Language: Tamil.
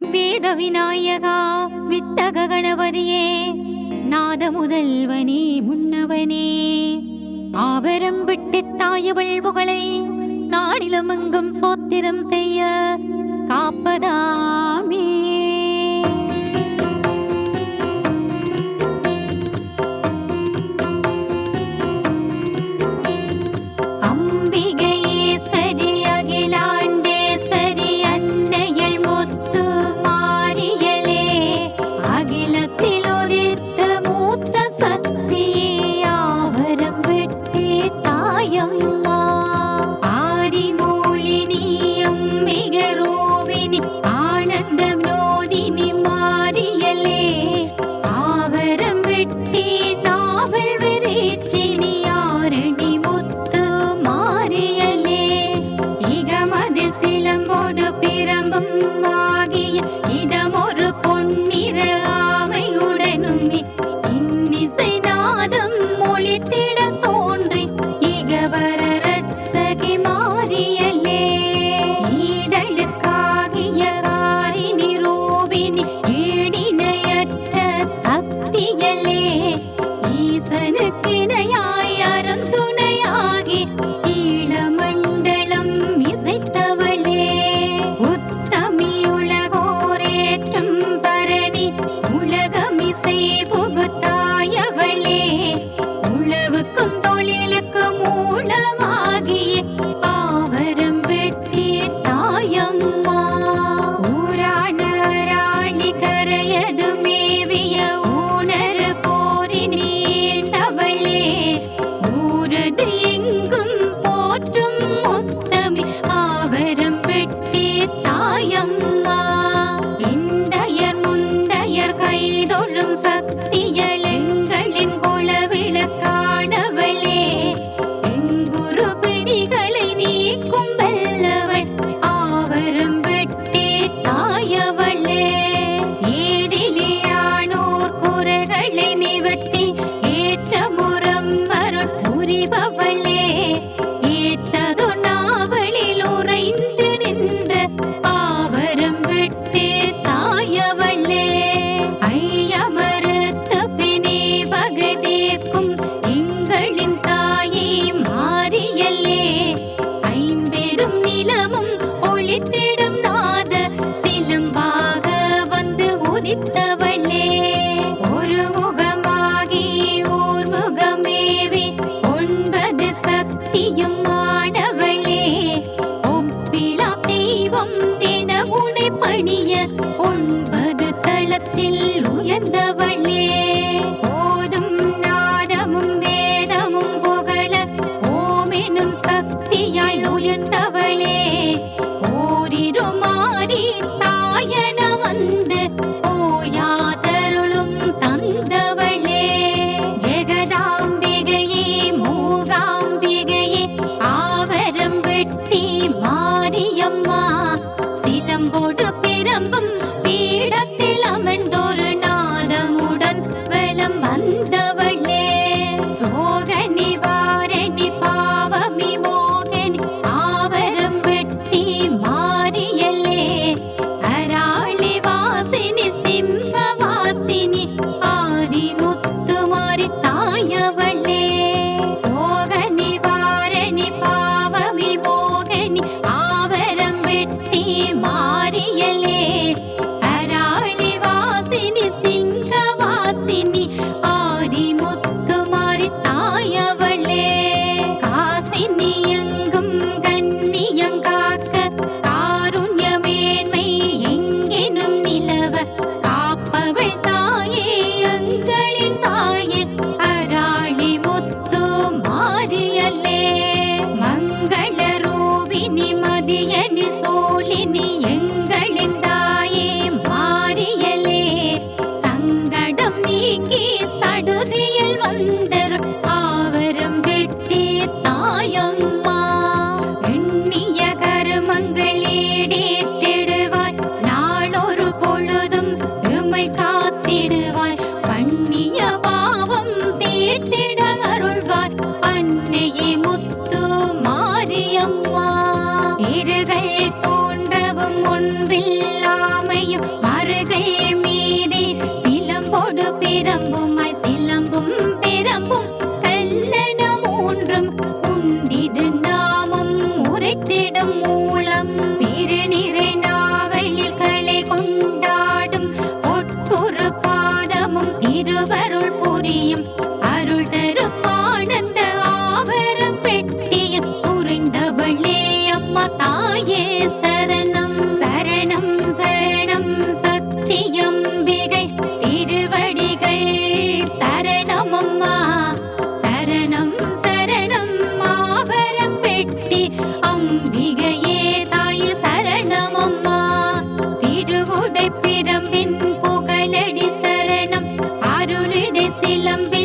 வேத விநாயகா வித்தக கணபதியே நாத முதல்வனே முன்னவனே. ஆவரம் விட்டு தாயவள் புகழை நாடிலமங்கும் சோத்திரம் செய்ய காப்பதா the புரியும் அருள் தரும் ஆனந்த ஆவரம் பெட்டியம் புரிந்தவளே அம்மா தாயே சரண சிலம்பி